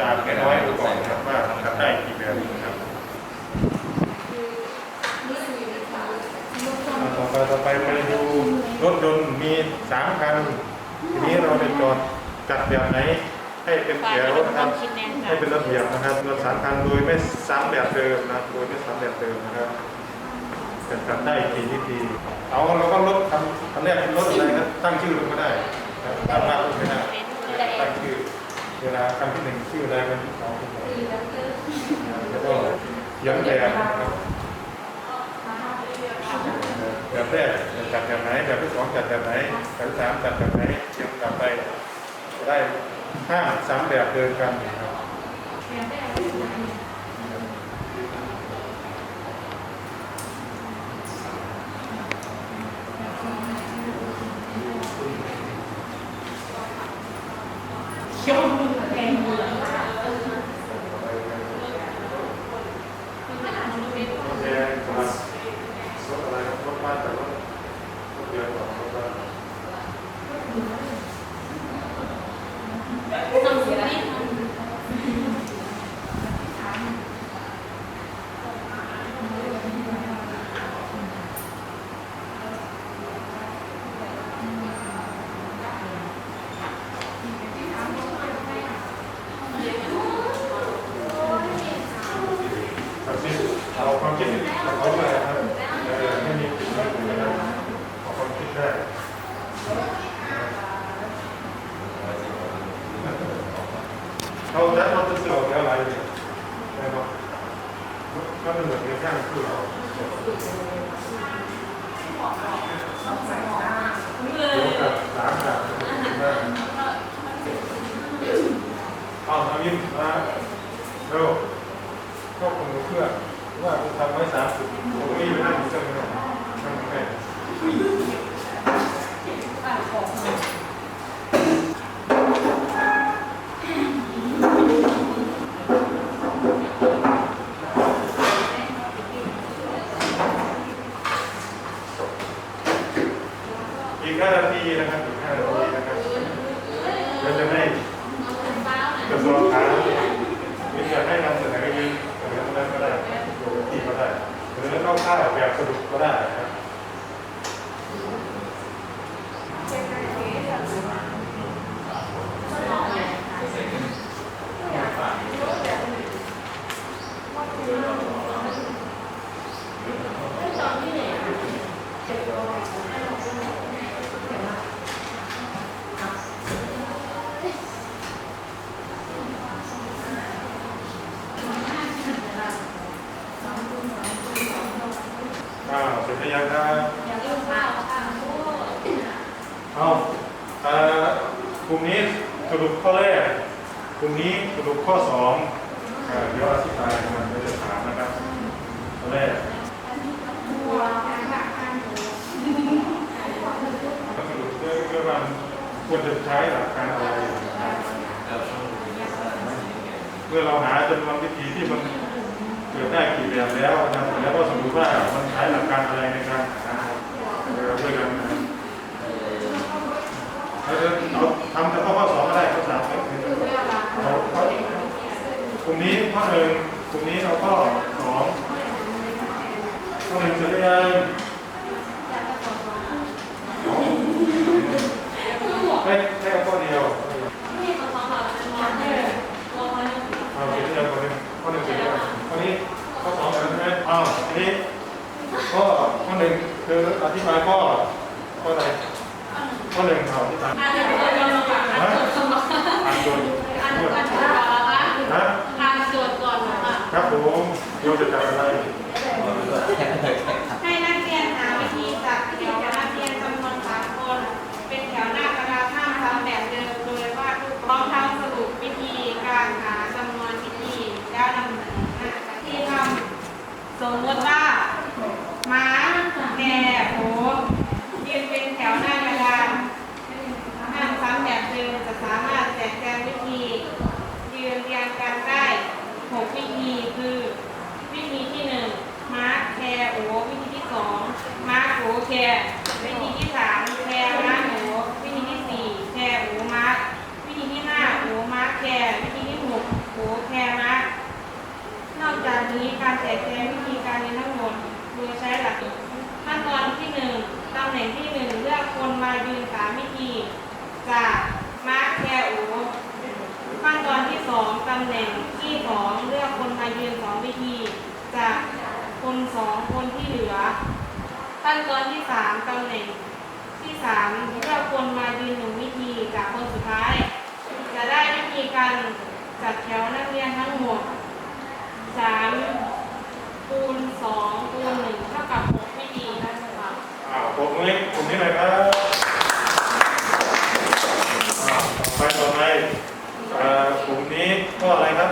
นะครับจากน้อยๆดูก่อนนะครับว่าทำได้กี่แบบนะครับอ่าต่อไปต่อไปไปดูรถยนต์มีสามคันทีนี้เราจะจอดจัดแบบไหน ให้เป็นแถวนะครับคิดแน่นให้เป็นระเบียบนะครับรถสามคันโดยไม่ซ้ำแบบเดิมนะโดยไม่ซ้ำแบบเดิมนะครับจะทำได้กี่วิธีเอาเราก็ลดทำทำแรกเป็นรถอะไรนะตั้งชื่อลงก็ได้นะตั้งมากลงไม่ได้ตั้งชื่อ เวลาคำที่หนึ่งชื่ออะไรคำที่สองเป็นอะไรแล้วก็ย้อนแบบนะครับแบบแรกจัดแบบไหนแบบที่สองจัดแบบไหนแบบที่สามจัดแบบไหนเรียงกลับไปจะได้ห้าสามแบบเดินกันนะครับ เชี่ยวมือแทงมือ รถแดงสำหรับรถอะไรครับรถบ้านแต่รถรถเดียวของรถบ้าน ต้องเสียนี่ ตัดสินเอาความคิดของเขาด้วยนะครับเออไม่มีผิดไม่ถูกนะครับเอาความคิดได้ เขาจะเราจะเสือกอะไรเนี่ยใช่ไหมก็เป็นเหมือนกับข้างคือเราเลเดี๋ยวกับสามกับเอาทำยิ้มมาเร็วก็คงเพื่อว่าจะทำไว้สามสิบผมนี่ไปนั่งอยู่เจ้าหน้านั่งไม่ได้อีกห้านาทีนะครับอีกห้านาทีนะครับเราจะให้กระทรวงการวิจารให้นำเสนอยืนเสนอตรงนั้นก็ได้ลงที่ก็ได้หรือเข้าข้าวแบบสรุปก็ได้นะครับ อ้าวเสร็จหรือยังครับ อย่าลืมข้าวค่ะ เอาเอ่อกลุ่มนี้สรุปข้อแรก กลุ่มนี้สรุปข้อสองอ่าเดี๋ยวอธิบายมันไม่ได้ถามนะครับ ข้อแรก บัวค่ะข้างหนู สรุปเรื่องเรื่องว่า ควรจะใช้หลักการอะไรเมื่อเราหาจำนวนวิธีที่มันเกิดได้กี่แบบแล้วนะครับทว่ามันใช้หลักการอะไรในการหาเออด้วยกันนะครับเราทำเฉพาะข้อสองก็ได้ข้อสามไม่เป็นไรเราข้อกลุ่มนี้ข้อหนึ่งกลุ่มนี้เราก็สองข้อหนึ่งเสร็จหรือยังไม่แค่ข้อเดียว นี่เขาสองแบบเป็นวันเดียวตัวมัน เอาเสร็จหรือยังข้อหนึ่งข้อหนึ่งเสร็จหรือยังข้อนี้ข้อสองเสร็จแล้วใช่ไหมอ้าว ทีนี้ข้อข้อหนึ่งคืออธิบายข้อข้ออะไรข้อหนึ่งเอาอธิบายอาจจะเป็นวันละค่านจะสมองอ่านโดยอาจจะเป็นวันละค่ะนจทย์ก่อนนะครับผมโยจะจับอะไร ให้นักเรียนหาวิธีจัดแถวนักเรียนจำนวนสามคน เป็นแถวหน้ากระดาษห้ามทำแบบเดิมโดยวาดรูปพร้อมทั้งสรุปวิธีการหาจำนวนวิธีแล้วนำเสนอหน้าที่ทำสมมติว่าม้าแกะโหยืนเป็นแถวหน้ากระดานห้ามซ้ำแบบเดิมจะสามารถแจกแจงวิธี ยืนเรียงกันได้หกวิธีคือ วิธีที่หนึ่งมาร์คแคร์โอวิธีที่สองมาร์คโอแคร์วิธีที่สามแคร์มาร์คโอวิธีที่สี่แคร์โอมาร์ควิธีที่ห้าโอมาร์คแคร์วิธีที่หกโอแคร์มาร์ค นี้การแจกแจงวิธีการเรียนทั้งหมดโดยใช้หลักขั้นตอนที่หนึ่งตำแหน่งที่หนึ่งเลือกคนมายืนสามวิธี จากมาร์คแคร์โอขั้นตอนที่สองตำแหน่งที่สองเลือกคนมายืนสองวิธี จากคนสองคนที่เหลือ ขั้นตอนที่สามตำแหน่งที่สามเลือกคนมายืนหนึ่งวิธี จากคนสุดท้าย จะได้วิธีการจัดแถวนักเรียนทั้งหมด สามคูณสองคูณหนึ่งเท่ากับหกวิธีนะคะอ้าวผมนี้ผมนี้หน่อยครับอ้าวไปต่อไปเอ่อกลุ่มนี้ข้ออะไรครับ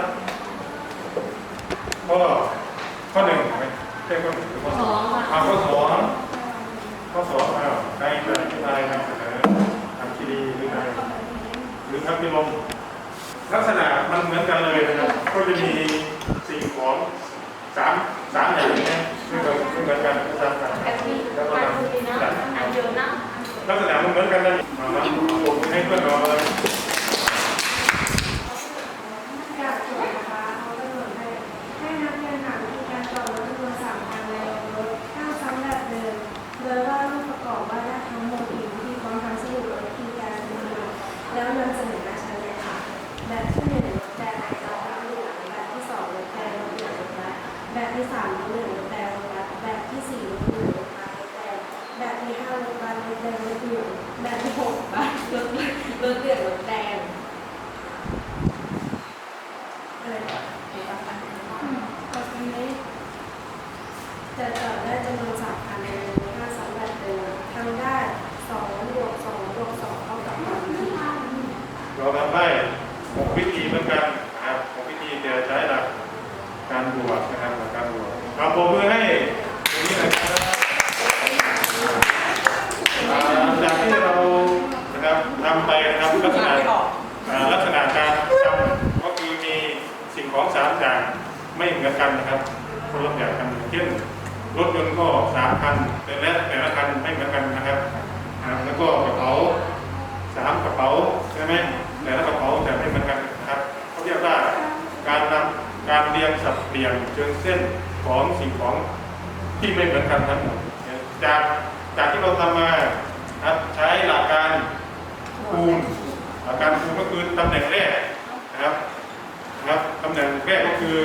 ข้อข้อหนึ่งไหมใช่ข้อหนึ่งหรือข้อสองอ่าข้อสองข้อสองอ้าวใครจะอธิบายนำเสนอทำคีรีหรือไงหรือทำพิลมลักษณะมันเหมือนกันเลยนะครับ ก็จะมีสิ่งของสามสามอย่างนี้ไม่เหมือนไม่เหมือน กันสามอย่างแบบนี้แล้วก็วันทำนี้อันเดียวนะลักษณะมันเหมือนกันเลยมามาผมให้เพื่อนเราเลย จากโจทย์นะคะเขากำหนดให้ให้นักเรียนหาวิธีการต่อรถจำนวนสามคันในรถห้ามซ้ำแบบเดิม โดยว่ารูปประกอบว่าได้ทั้งหมดอีกวิธีพร้อมทั้งสรุปวิธีการดำเนินแล้วนำเสนอหน้าชั้นเลยค่ะ แบบที่หนึ่งรถแดงรถรับเหลืองแบบที่สองรถแดงรถเหลืองรถรัดแบบที่สามรถเหลืองรถแดงรถรัดแบบที่สี่รถเหลืองรถรัดรถแดงแบบที่ห้ารถบัสรถแดงรถเหลืองแบบที่หกบัสรถรถเหลืองรถแดง อะไรแบบนี้ปะคะก็ตรงนี้จะจอดได้จำนวนสามคันในห้าสามแบบเดิมทำได้สองบวกสองบวกสองเท่ากับสามที่ เราทำได้หกวิธีเหมือนกันนะครับหกวิธีจะใช้หลักการบวกนะครับหลักการบวกเอาโปรมือให้ตรงนี้หน่อยครับอ่าจากที่เรานะครับทำไปนะครับลักษณะอ่าลักษณะการจำก็คือมีสิ่งของสามอย่างไม่เหมือนกันนะครับคนละแบบกันเช่นรถยนต์ก็สามคันแต่ละแต่ละคันไม่เหมือนกันนะครับอ่าแล้วก็กระเป๋า สามกระเป๋าใช่ไหมแต่ละกระเป๋าจะไม่เหมือนกันนะครับเขาเรียกว่าการนำการเรียงสับเปลี่ยนเชิงเส้น ของสิ่งของที่ไม่เหมือนกันทั้งหมดจากจากที่เราทำมาครับใช้หลักการคูณหลักการคูณก็คือตำแหน่งแรกนะครับนะครับตำแหน่งแรกก็คือ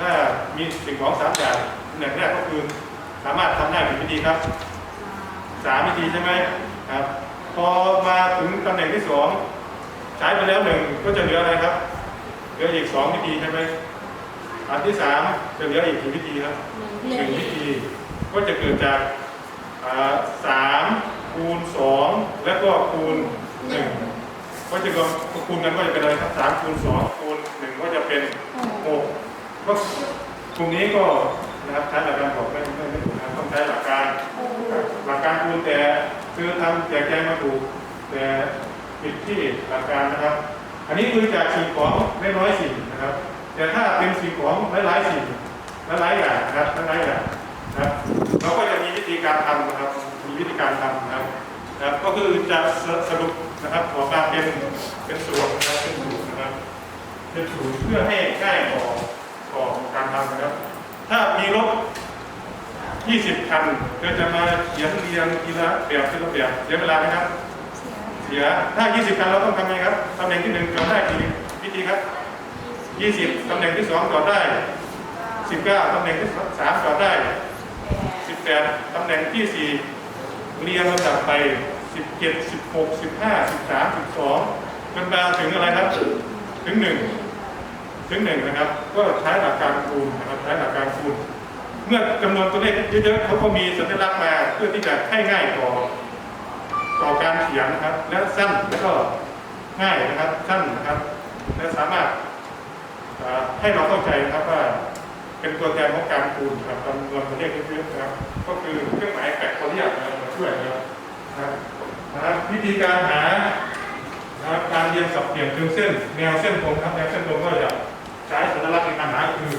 ถ้ามีสิ่งของสามอย่างตำแหน่งแรกก็คือ สามารถทำได้เป็นวิธีครับสามวิธีใช่ไหมครับ พอมาถึงตำแหน่งที่สองใช้ไปแล้วหนึ่งก็จะเหลืออะไรครับเหลืออีกสองวิธีใช่ไหม อันที่สามจะเหลืออีกกี่วิธีครับหนึ่งวิธี ก็จะเกิดจากสามคูณสองแล้วก็คูณหนึ่งก็จะก็คูณกันก็จะเป็นอะไรครับสามคูณสองคูณหนึ่งก็จะเป็นหกก็ตรงนี้ก็นะครับใช้หลักการบอกไม่ไม่ไม่ถูกนะต้องใช้หลักการหลักการคูณแต่คือทำแจกแจงมาถูกแต่ผิดที่หลักการนะครับ อันนี้คือจากสิ่งของไม่น้อยสิ่งนะครับ แต่ถ้าเป็นสิ่งของหลายๆสิ่งหลายๆอย่างนะครับหลายๆอย่างนะครับเราก็จะมีวิธีการทำนะครับมีวิธีการทำนะครับนะครับก็คือจะสรุปนะครับออกมาเป็นเป็นส่วนนะครับเป็นสูตรนะครับเป็นสูตรเพื่อให้ง่ายต่อต่อการทำนะครับ ถ้ามีรถ20 คันก็จะมาเขียนเรียงทีละแบบทีละแบบเสียเวลาไหมครับเสียถ้า 20 คันเราต้องทำไงครับตำแหน่งที่1จอดได้กี่วิธีครับ 20ตำแหน่งที่2จอดได้ 19ตำแหน่งที่3จอดได้ 18ตำแหน่งที่ 4 เรียงลำดับไป 17 16 15 13 12จนมาถึงอะไรครับ ถึง 1 ถึง 1 นะครับ ก็ใช้หลักการคูณนะครับใช้หลักการคูณเมื่อจำนวนตัวเลขเยอะๆเขาก็มีสัญลักษณ์มาเพื่อที่จะให้ง่ายต่อต่อการเขียนนะครับ และสั้นแล้วก็ง่ายนะครับสั้นนะครับและสามารถ ให้เราเข้าใจนะครับว่าเป็นตัวแทนของการคูณครับจำนวนตัวเลขเยอะๆนะครับ ก็คือเครื่องหมายแฟกทอเรียลนะครับมาช่วยนะครับนะครับวิธีการหานะครับการเรียงสับเปลี่ยนคือเส้น แนวเส้นตรงครับแนวเส้นตรงก็จะใช้สัญลักษณ์ในการหาคือ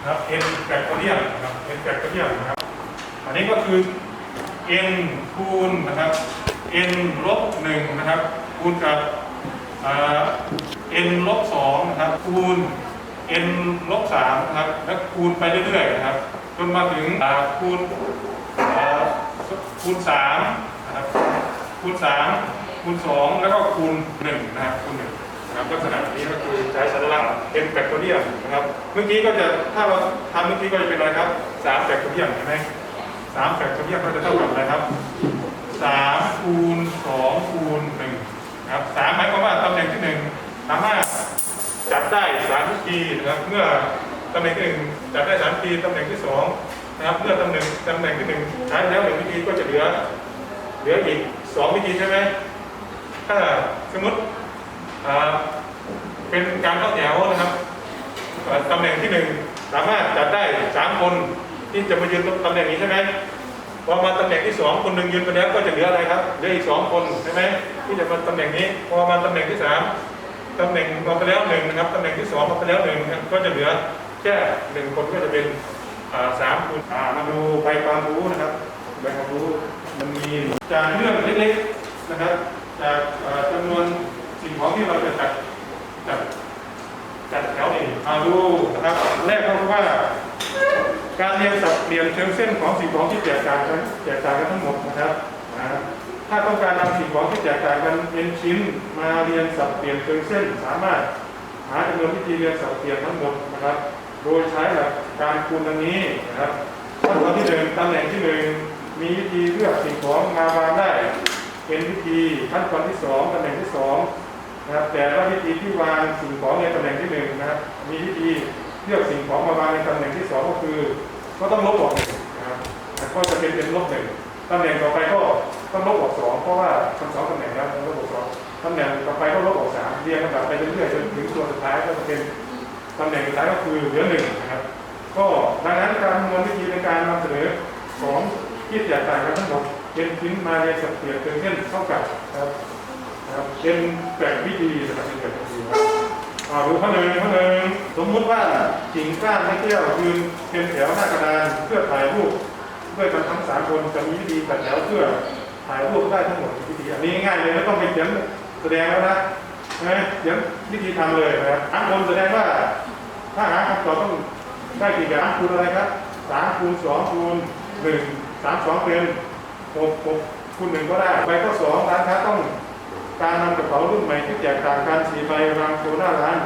นะครับ n แฟกทอเรียลนะครับ n แฟกทอเรียลนะครับ อันนี้ก็คือ n คูณนะครับ n ลบหนึ่งนะครับคูณกับ n ลบสองนะครับคูณ n ลบสามนะครับแล้วคูณไปเรื่อยๆนะครับจนมาถึงคูณคูณสามนะครับคูณสามคูณสองแล้วก็คูณหนึ่งนะครับคูณหนึ่งนะครับลักษณะนี้ก็คือใช้สัญลักษณ์ n แฟกทอเรียนะครับ เมื่อกี้ก็จะถ้าเราทำเมื่อกี้ก็จะเป็นอะไรครับสามแฟกทอเรียลเห็นไหมสามแฟกทอเรียก็จะเท่ากับอะไรครับสามคูณสองคูณหนึ่งนะครับสามหมายความว่าตำแหน่งที่หนึ่ง สามารถจับได้สามวิธีนะครับเมื่อตำแหน่งที่หนึ่งจับได้สามวิธีตำแหน่งที่สองนะครับเมื่อตำแหน่งตำแหน่งที่หนึ่งใช้แล้วหนึ่งวิธีก็จะเหลือเหลืออีกสองวิธีใช่ไหมถ้าสมมติเป็นการเข้าแถวนะครับตำแหน่งที่หนึ่งสามารถจับได้สามคนที่จะมายืนตำแหน่งนี้ใช่ไหมพอมาตำแหน่งที่สองคนหนึ่งยืนไปแล้วก็จะเหลืออะไรครับเหลืออีกสองคนใช่ไหมที่จะมาตำแหน่งนี้พอมาตำแหน่งที่สาม ตำแหน่งมาไปแล้วหนึ่งนะครับตำแหน่งที่สองมาไปแล้วหนึ่งนะก็จะเหลือแค่หนึ่งคนก็จะเป็นสามคูณมาดูใบความรู้นะครับใบความรู้มันมีจากเรื่องเล็กๆนะครับจากจำนวนสิ่งของที่เราจะจัดจัดจัดแถวเองมาดูนะครับแรกก็คือว่า การเรียงสับเปลี่ยนเชิงเส้นของสิ่งของที่แตกต่างกันแตกต่างกันทั้งหมดนะครับ ถ้าต้องการนำสิ่งของที่แตกต่างกันเป็นชิ้นมาเรียงสับเปลี่ยนเชิงเส้นสามารถหาจำนวนวิธีเรียงสับเปลี่ยนทั้งหมดนะครับ โดยใช้หลักการคูณดังนี้นะครับขั้นตอนที่หนึ่งตำแหน่งที่หนึ่งมีวิธีเลือกสิ่งของมาวางได้ เป็นวิธีขั้นตอนที่สองตำแหน่งที่สองนะครับแต่ละวิธีที่วางสิ่งของในตำแหน่งที่หนึ่งนะครับมีวิธีเลือกสิ่งของมาวางในตำแหน่งที่สองก็คือ ก็ต้องลบออกหนึ่งนะครับก็จะเป็นเป็นลบหนึ่ง ตำแหน่งต่อไปก็ต้องลบออกสองเพราะว่าทั้งสองตำแหน่งแล้วต้องลบออกสองตำแหน่งต่อไปก็ลบออกสามเรียงลำดับไปเรื่อยๆจนถึงตัวสุดท้ายก็จะเป็นตำแหน่งสุดท้ายก็คือเหลือหนึ่งนะครับ ก็ดังนั้นการคำนวณวิธีในการนำเสนอของที่แตกต่างกันทั้งหมดเป็นชิ้นมาเรียงสับเปลี่ยนเป็นเส้นเท่ากับนะครับนะครับเป็นแบ่งวิธีนะครับเป็นแบ่งวิธีครับอ่าดูข้อหนึ่งข้อหนึ่งสมมุติว่ากิ่งก้านไม้แก้วยืนเป็นแถวหน้ากระดานเพื่อถ่ายรูป ด้วยกันทั้งสามคนจะมีวิธีจัดแถวเพื่อถ่ายรูปได้ทั้งหมดวิธีอันนี้ง่ายเลยไม่ต้องไปเขียนแสดงแล้วนะนะเขียนวิธีทำเลยนะครับทั้งคนแสดงว่าถ้าหาคำตอบต้องได้กี่แบบคูณอะไรครับสามคูณสองคูณหนึ่งสามสองเป็นหกหกคูณหนึ่งก็ได้ใบข้อสองร้านค้าต้องการนำกระเป๋ารุ่นใหม่ที่แตกต่างกันสีใบวางโชว์หน้าร้าน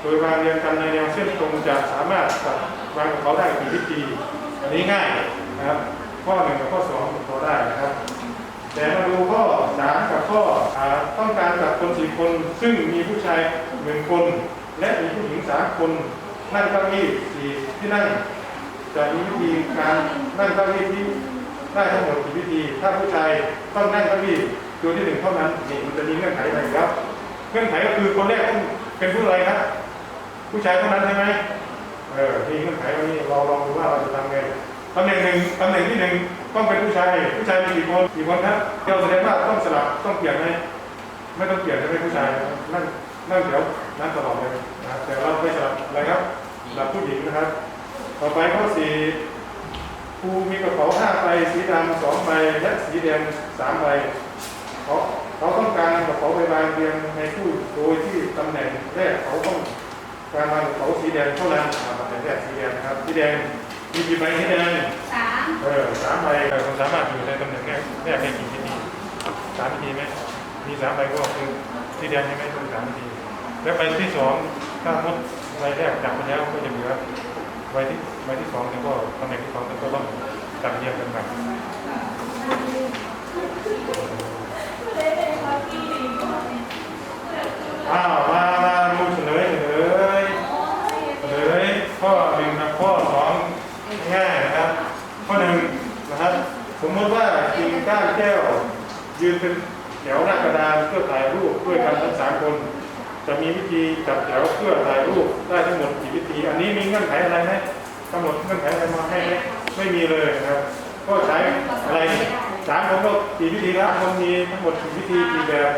โดยวางเรียงกันในแนวเส้นตรงจะสามารถวางกระเป๋าได้กี่วิธีอันนี้ง่าย นะครับ ข้อหนึ่งกับข้อสองพอได้นะครับ แต่มาดูข้อสามกับข้ออ่ต้องการจัดคนสี่คน ซึ่งมีผู้ชายหนึ่งคน และมีผู้หญิงสามคนนั่งเก้าอี้สี่ที่นั่งจะมีวิธีการนั่งเก้าอี้ที่ได้ทั้งหมดกี่วิธี ถ้าผู้ชายต้องนั่งเก้าอี้ตัวที่หนึ่งเท่านั้นนี่มันจะมีเงื่อนไขอะไรครับ เงื่อนไขก็คือคนแรกต้องเป็นผู้อะไรครับผู้ชายเท่านั้นใช่ไหมเออมีเงื่อนไขวันนี้เราลองดูว่าเราจะทำไง ตำแหน่งหนึ่งตำแหน่งที่หนึ่งต้องเป็นผู้ชาย ผู้ชายมีกี่คนกี่คนครับเราแสดงว่าต้องสลับต้องเปลี่ยนไหมไม่ต้องเปลี่ยนใช่ไหมผู้ชายนั่งนั่งแถวนั่งตลอดเลยนะแต่เราไม่สลับอะไรครับสลับผู้หญิงนะครับ ต่อไปข้อสี่ครูมีกระเป๋าห้าใบสีดำสองใบและสีแดงสามใบเขาเขาต้องการกระเป๋าใบวางเรียงในตู้โดยที่ตำแหน่งแรกเขาต้องการกระเป๋าสีแดงเท่านั้นตำแหน่งแรกสีแดงนะครับสีแดง มีกี่ใบสีแดงสามเออสามใบเออคุณสามารถอยู่ในตำแหน่งแรกแรกได้กี่นาทีสามนาทีไหมมีสามใบก็คือสีแดงใช่ไหมคือสามนาที แล้วใบที่สองถ้าหมดใบแรกจับไปแล้วก็จะเหลือใบที่ใบที่สองแล้วก็ตำแหน่งที่สองก็ต้องจับเรียงกันใหม่อ้าวมามาดูเฉลยเฉลยเฉลยข้อหนึ่งกับข้อสอ ง่ายนะครับ ข้อหนึ่งนะครับ สมมติว่ากิ่งก้านแก้ว ยืนเป็นแถวหน้ากระดานเพื่อถ่ายรูปด้วยกันทั้งสามคน จะมีวิธีจับแถวเพื่อถ่ายรูปได้ทั้งหมดกี่วิธี อันนี้มีเงื่อนไขอะไรไหมกำหนดเงื่อนไขอะไรมาให้ไหมไม่มีเลยนะครับ ก็ใช้อะไรสามคนก็กี่วิธีครับคนมีทั้งหมดกี่วิธีกี่แบบ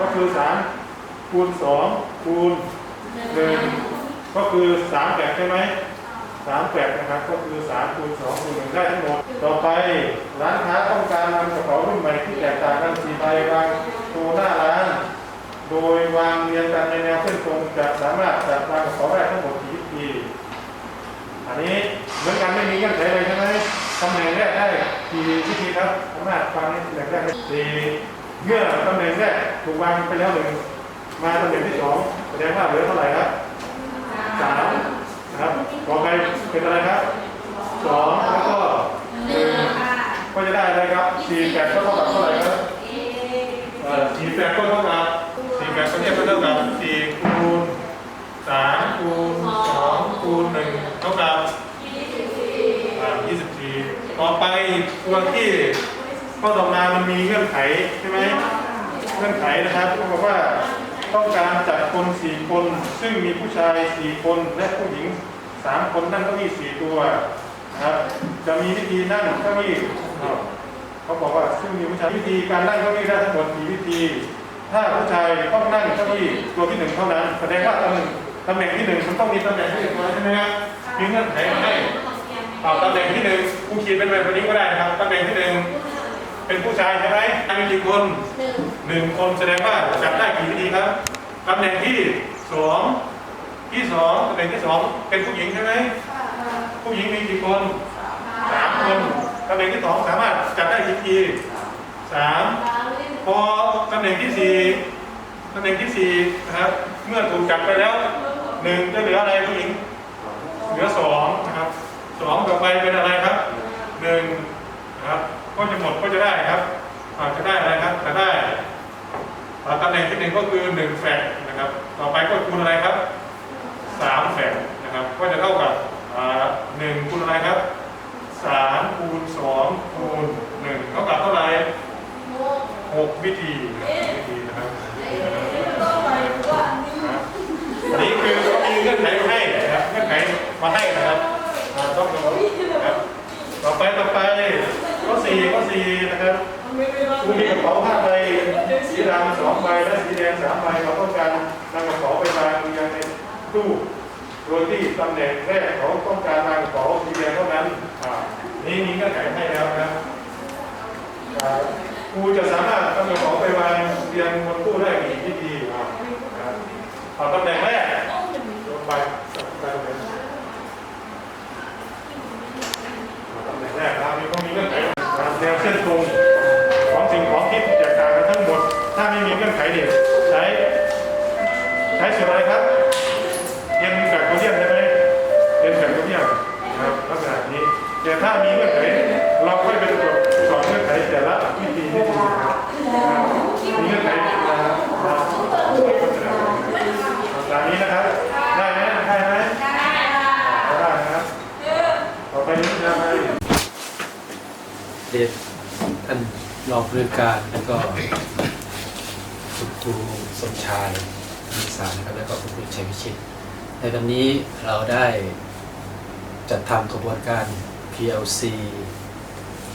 ก็คือสามคูณสองคูณหนึ่งก็คือสามแบบใช่ไหม สามแปดนะครับก็คือสามคูณสองคูณหนึ่งได้ทั้งหมด ต่อไปร้านค้าต้องการนำกระเป๋ารุ่นใหม่ที่แตกต่างกันสี่ใบวางตัวหน้าร้าน โดยวางเรียงกันในแนวเส้นตรงจะสามารถจัดวางกระเป๋าได้ทั้งหมดกี่วิธีอันนี้เหมือนกันไม่มีเงื่อนไขเลยใช่ไหมตำแหน่งแรกได้กี่วิธีครับสามารถฟังในตำแหน่งแรกได้สี่เมื่อตำแหน่งแรกถูกวางไปแล้วหนึ่งมาตำแหน่งที่สองแสดงว่าเหลือเท่าไหร่ครับสาม ครับต่อไปเป็นอะไรครับสองแล้วก็หนึ่งก็จะได้อะไรครับสี่แปดก็เท่ากับเท่าไหร่ครับสี่แปดก็เท่ากับสี่แปดก็เนี่ยก็เท่ากับสี่คูณสามคูณสองคูณหนึ่งเท่ากับยี่สิบสี่ต่อไปตัวที่ข้อต่อมามันมีเงื่อนไขใช่ไหมเงื่อนไขนะครับเขาบอกว่า ต้องการจัดคนสี่คน ซึ่งมีผู้ชายสี่คนและผู้หญิงสามคนนั่งเก้าอี้สี่ตัวนะครับ จะมีวิธีนั่งเก้าอี้เขาบอกว่าซึ่งมีผู้ชายวิธีการนั่งเก้าอี้ได้ทั้งหมดสี่วิธี ถ้าผู้ชายต้องนั่งเก้าอี้ตัวที่หนึ่งเท่านั้น แสดงว่าตำแหน่งตำแหน่งที่หนึ่งมันต้องมีตำแหน่งที่หนึ่งมาใช่ไหมครับมีเงื่อนไขมาให้เอาตำแหน่งที่หนึ่งผู้ขีดเป็นแบบนี้ก็ได้นะครับตำแหน่งที่หนึ่งเป็นผู้ชายใช่ไหมมีกี่คนหนึ่ง หนึ่งคนแสดงว่าจับได้กี่วิธีครับตำแหน่งที่สองที่สองตำแหน่งที่สองเป็นผู้หญิงใช่ไหมผู้หญิงมีกี่คนสามคนตำแหน่งที่สองสามารถจับได้กี่วิธีสามพอตำแหน่งที่สี่ตำแหน่งที่สี่นะครับเมื่อถูกจับไปแล้วหนึ่งจะเหลืออะไรผู้หญิงเหลือสองนะครับสองต่อไปเป็นอะไรครับหนึ่งนะครับก็จะหมดก็จะได้ครับอาจจะได้อะไรครับจะได้ ตำแหน่งที่หนึ่งก็คือหนึ่งแฟกนะครับ ต่อไปก็คูณอะไรครับสามแฟกนะครับ ก็จะเท่ากับหนึ่งคูณอะไรครับสามคูณสองคูณหนึ่งเท่ากับเท่าไหร่หกวิธีวิธีนะครับนะครับอันนี้คือเขามีเงื่อนไขมาให้นะครับเงื่อนไขมาให้นะครับต้องดูนะครับต่อไปต่อไปข้อสี่ข้อสี่นะครับ คุณมีกระเป๋าผ้าใบสีดำสองใบและสีแดงสามใบเราต้องการนำกระเป๋าไปวางเรียงในตู้โดยที่ตำแหน่งแรกเขาต้องการวางกระเป๋าสีแดงเท่านั้นนี่มีเงื่อนไขให้แล้วนะครับคูจะสามารถนำกระเป๋าไปวางเรียงบนตู้ได้กี่วิธีอ่าครับเอาตำแหน่งแรกลงไป รองผู้การแล้วก็คุณครูสมชายมีสารนะครับแล้วก็คุณครูชัยวิชิต ในวันนี้เราได้จัดทำกระบวนการ PLC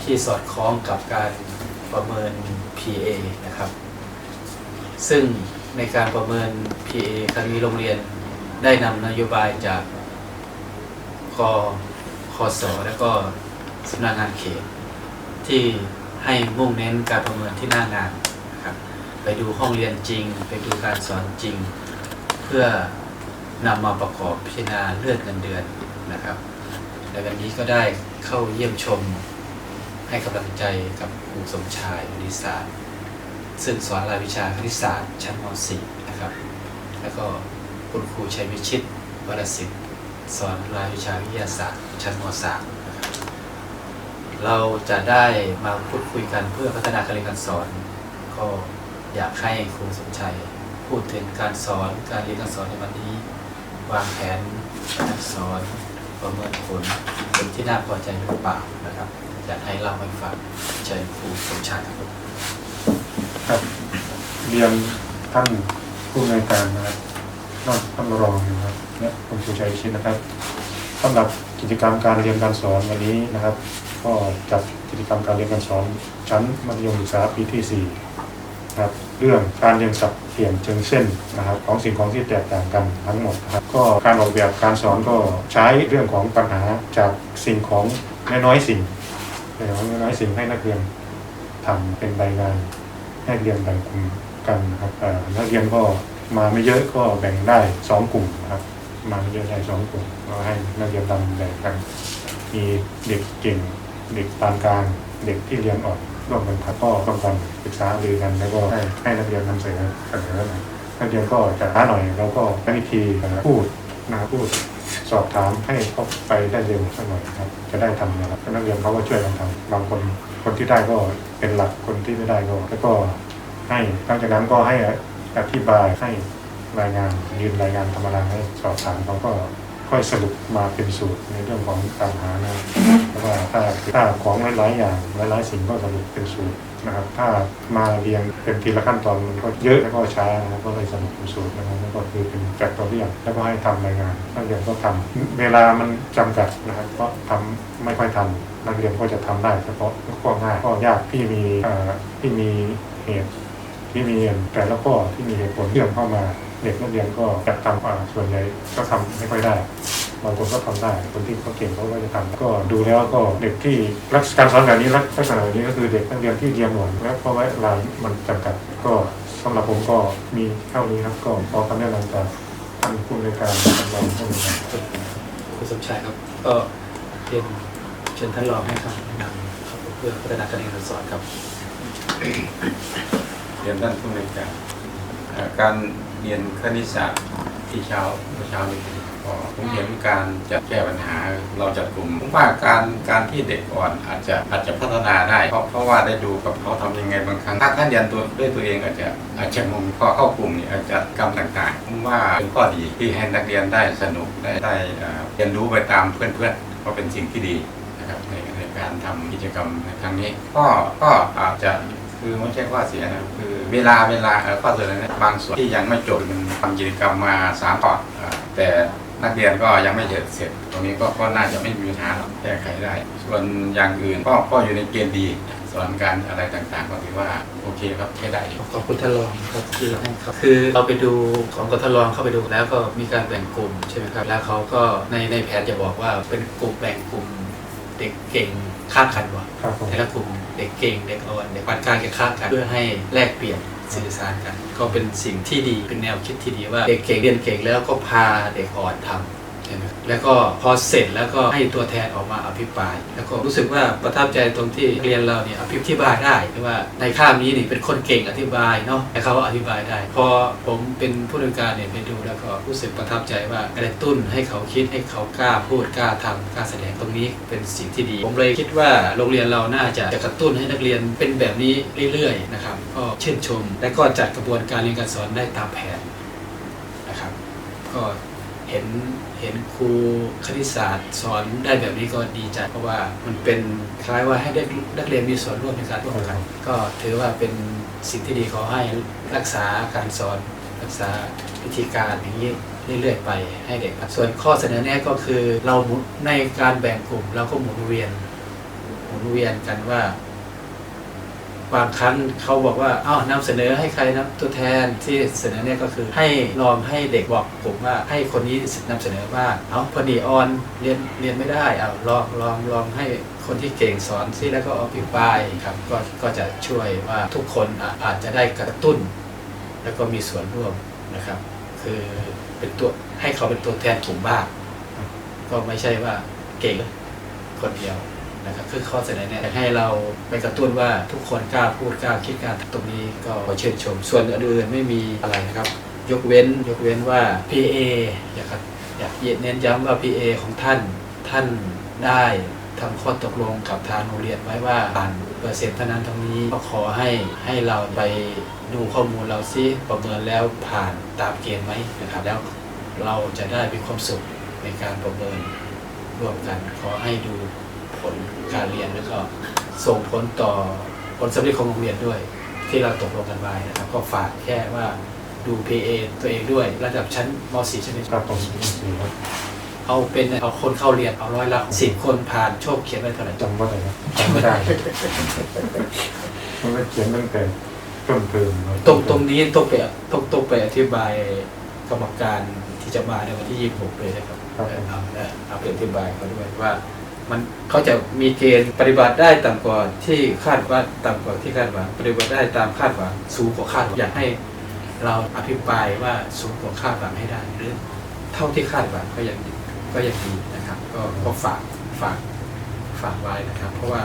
ที่สอดคล้องกับการประเมิน PA นะครับ ซึ่งในการประเมิน PA ครั้งนี้โรงเรียนได้นำนโยบายจากกคส แล้วก็สำนักงานเขตที่ ให้มุ่งเน้นการประเมินที่หน้างานนะครับไปดูห้องเรียนจริง ไปดูการสอนจริง เพื่อนำมาประกอบพิจารณาเลื่อนเงินเดือนนะครับในวันนี้ก็ได้เข้าเยี่ยมชม ให้กำลังใจกับครูสมชายอดิศาสตร์ซึ่งสอนรายวิชาคณิตศาสตร์ชั้นม .4 นะครับ แล้วก็คุณครูชัยวิชิตวรสิทธิ์สอนรายวิชาวิทยาศาสตร์ชั้นม .3 เราจะได้มาพูดคุยกันเพื่อพัฒนาการเรียนการสอน ก็อยากให้ครูสมชัยพูดถึงการสอนการเรียนการสอนในวันนี้ วางแผนการสอนประเมินผลเป็นที่น่าพอใจหรือเปล่านะครับอยากให้เล่าให้ฟังเชิญครูสมชายครับครับเรียนท่านผู้อำนวยการนะครับนอกท่านรองนะครับและคุณครูชัยชินนะครับสำหรับกิจกรรมการเรียนการสอนวันนี้นะครับ ก็จัดกิจกรรมการเรียนการสอนชั้นมัธยมศึกษาปีที่4นะครับเรื่องการเรียนสับเปลี่ยนเชิงเส้นนะครับของสิ่งของที่แตกต่างกันทั้งหมดครับก็การออกแบบการสอนก็ใช้เรื่องของปัญหาจากสิ่งของน้อยๆสิ่งน้อยๆน้อยสิ่งให้นักเรียนทำเป็นใบงานให้เรียนแบ่งกลุ่มกันนะครับนักเรียนก็มาไม่เยอะก็แบ่งได้สองกลุ่มนะครับมาไม่เยอะได้สองกลุ่มก็ให้นักเรียนทำแบ่งกันมีเด็กเก่ง เด็กปานกลางเด็กที่เรียนอ่อนร่วมกันครับก็ต้องการศึกษาเรียนกันแล้วก็ให้ให้นักเรียนนำเสนอเสนอนะนักเรียนก็จะช้าหน่อยแล้วก็ใช้วิธีพูดนะครับพูดสอบถามให้เขาไปได้เร็วสักหน่อยครับ จะได้ทำนะครับนักเรียนเขาก็ช่วยกันทำบางคนคนที่ได้ก็เป็นหลักคนที่ไม่ได้ก็แล้วก็ให้หลังจากนั้นก็ให้อธิบายให้รายงานยืนรายงานธรรมดาให้สอบถามเขาก็ ค่อยสรุปมาเป็นสูตรในเรื่องของการหานะเพราะว่าถ้าถ้าของหลายๆอย่างหลายๆสิ่งก็สรุปเป็นสูตรนะครับ ถ้ามาเรียงเป็นทีละขั้นตอนมันก็เยอะแล้วก็ช้านะครับก็เลยสรุปเป็นสูตรนะครับแล้วก็คือเป็นแฟกตอเรียลแล้วก็ให้ทำรายงานนักเรียนก็ทำเวลามันจำกัดนะครับเพราะทำไม่ค่อยทันนักเรียนก็จะทำได้เฉพาะข้อง่ายข้อยากที่มีที่มีเหตุที่มีแต่ละข้อที่มีเหตุผลเชื่อมเข้ามา เด็กนักเรียนก็จะทำอ่าส่วนใหญ่ก็ทำไม่ค่อยได้บางคนก็ทำได้ คนที่เขาเก่งเขาก็จะทำก็ดูแล้วก็เด็กที่รักการสอนแบบนี้ลักษณะแบบนี้ก็คือเด็กนักเรียนที่เรียนหน่วยและเพราะว่าเวลามันจำกัดก็สำหรับผมก็มีเท่านี้ครับก็ขอคำแนะนำจากท่านผู้ในการท่านรองผู้ในการครูสมชายครับก็เรียนเชิญท่านรองให้คำแนะนำครับเพื่อพัฒนาการเรียนการสอนครับเรียนด้านผู้ในการการ เรียนคณิตศาสตร์ที่เช้าเมื่อเช้านี้ก็ผมเห็นการจะแก้ปัญหาเราจัดกลุ่มผมว่าการการที่เด็กอ่อนอาจจะอาจจะพัฒนาได้ เพราะเพราะว่าได้ดูกับเขาทำยังไงบางครั้งถ้าท่านเรียนตัวด้วยตัวเองอาจจะอาจจะงงพอเข้ากลุ่มเนี่ยอาจจะกรรมต่างๆผมว่าเป็นข้อดีที่ให้นักเรียนได้สนุกได้ได้เรียนรู้ไปตามเพื่อนๆก็เป็นสิ่งที่ดีนะครับในในการทำกิจกรรมในครั้งนี้ ก็ก็อาจจะ คือไม่ใช่ข้อเสียนะคือเวลาเวลาเอ่อข้อเสียนะบางส่วนที่ยังไม่จบมันทำกิจกรรมมาสามข้อเอ่อแต่นักเรียนก็ยังไม่เสร็จเสร็จ ตรงนี้ก็ก็น่าจะไม่มีปัญหาหรอกแก้ไขได้ ส่วนอย่างอื่นก็ก็อยู่ในเกณฑ์ดีส่วนการอะไรต่างๆก็ถือว่าโอเคครับใช้ได้ขอบคุณท่านรองครับที่ให้ครับคือเราไปดูของกทรองเข้าไปดูแล้วก็มีการแบ่งกลุ่มใช่ไหมครับแล้วเขาก็ในในแผนจะบอกว่าเป็นกลุ่มแบ่งกลุ่มเด็กเก่ง ข้ามกันว่ะครับผมแต่ละกลุ่มเด็กเก่งเด็กอ่อนเด็กปานกลางจะข้ามกันเพื่อให้แลกเปลี่ยนสื่อสารกัน ก็เป็นสิ่งที่ดีเป็นแนวคิดที่ดีว่าเด็กเก่งเรียนเก่งแล้วก็พาเด็กอ่อนทำใช่ไหมแล้วก็พอเสร็จแล้วก็ให้ตัวแทนออกมาอภิปราย แล้วก็รู้สึกว่าประทับใจตรงที่เรียนเราเนี่ยอภิปรายได้ที่ว่าในข้ามนี้นี่เป็นคนเก่งอธิบายเนาะแต่เขาอธิบายได้ พอผมเป็นผู้ดำเนินการเนี่ยไปดูแล้วก็รู้สึกประทับใจว่ากระตุ้นให้เขาคิดให้เขากล้าพูดกล้าทำกล้าแสดงตรงนี้เป็นสิ่งที่ดี ผมเลยคิดว่าโรงเรียนเราน่าจะจะกระตุ้นให้นักเรียนเป็นแบบนี้เรื่อยๆนะครับก็ชื่นชม และก็จัดกระบวนการเรียนการสอนได้ตามแผนนะครับก็เห็น เห็นครูคณิตศาสตร์สอนได้แบบนี้ก็ดีใจเพราะว่ามันเป็นคล้ายว่าให้ได้นักเรียนมีส่วนร่วมในการร่วมกัน ก็ถือว่าเป็นสิ่งที่ดีขอให้รักษาการสอนรักษาวิธีการอย่างนี้เรื่อยๆไปให้เด็กครับส่วนข้อเสนอแนะก็คือเราหมุนในการแบ่งกลุ่มเราก็หมุนเวียนหมุนเวียนกันว่า บางครั้งเขาบอกว่าอ้าวนำเสนอให้ใครนะตัวแทนที่เสนอเนี่ยก็คือ ให้ลองให้เด็กบอกผมว่าให้คนนี้นำเสนอบ้างเอาพอดีออนเรียนเรียนไม่ได้เอาลองลองลองให้คนที่เก่งสอนซิแล้วก็อภิปรายครับก็ก็จะช่วยว่าทุกคนอะอาจจะได้กระตุ้น แล้วก็มีส่วนร่วมนะครับ คือเป็นตัวให้เขาเป็นตัวแทนกลุ่มบ้างก็ไม่ใช่ว่าเก่งคนเดียว นะครับคือข้อเสนอเนี่ยให้เราไปกระตุ้นว่าทุกคนกล้าพูดกล้าคิดกล้าทำตรงนี้ก็ขอเชิญชม ส่วนอื่นๆไม่มีอะไรนะครับ ยกเว้นยกเว้นว่า PA อยากอยากเน้นย้ำว่า PA ของท่านท่านได้ทำข้อตกลงกับทางโรงเรียนไว้ว่าผ่านเปอร์เซ็นต์เท่านั้นเท่านี้ก็ขอให้ให้เราไปดูข้อมูลเราซิประเมินแล้วผ่านตามเกณฑ์ไหมนะครับแล้วเราจะได้มีความสุขในการประเมินร่วมกัน ขอให้ดู ผลการเรียนแล้วก็ส่งผลต่อผลสำเร็จของโรงเรียนด้วย ที่เราตกลงกันไว้นะครับ ก็ฝากแค่ว่าดู PA ตัวเองด้วยระดับชั้นม .4 ใช่ไหมครับผมสี่ครับเอาเป็นเอาคนเข้าเรียนเอาร้อยละสิบคนผ่านโชคเขียนไว้เท่าไหร่จำว่าอะไรนะจำไม่ได้มันไม่เขียนตั้งแต่ต้นเทอมเลยตรงตรงนี้ต้องไปต้องต้องไปอธิบายกรรมการที่จะมาในวันที่ 26 เลยนะครับครับผมเอานะเอาไปอธิบายเขาด้วยว่า มันเขาจะมีเกณฑ์ปฏิบัติได้ต่ำกว่าที่คาดว่าต่ำกว่าที่คาดหวังปฏิบัติได้ตามคาดหวังสูงกว่าคาดหวังอยากให้เราอภิปรายว่าสูงกว่าคาดหวังให้ได้หรือเท่าที่คาดหวังก็ยังดีก็ยังดีนะครับ ก็ก็ฝากฝากฝากไว้นะครับ เพราะว่า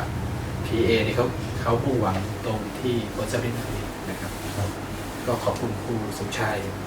PA นี่เขาเขามุ่งหวังตรงที่ผลสำเร็จนั่นเองนะครับ ก็ขอบคุณครูสมชายครับ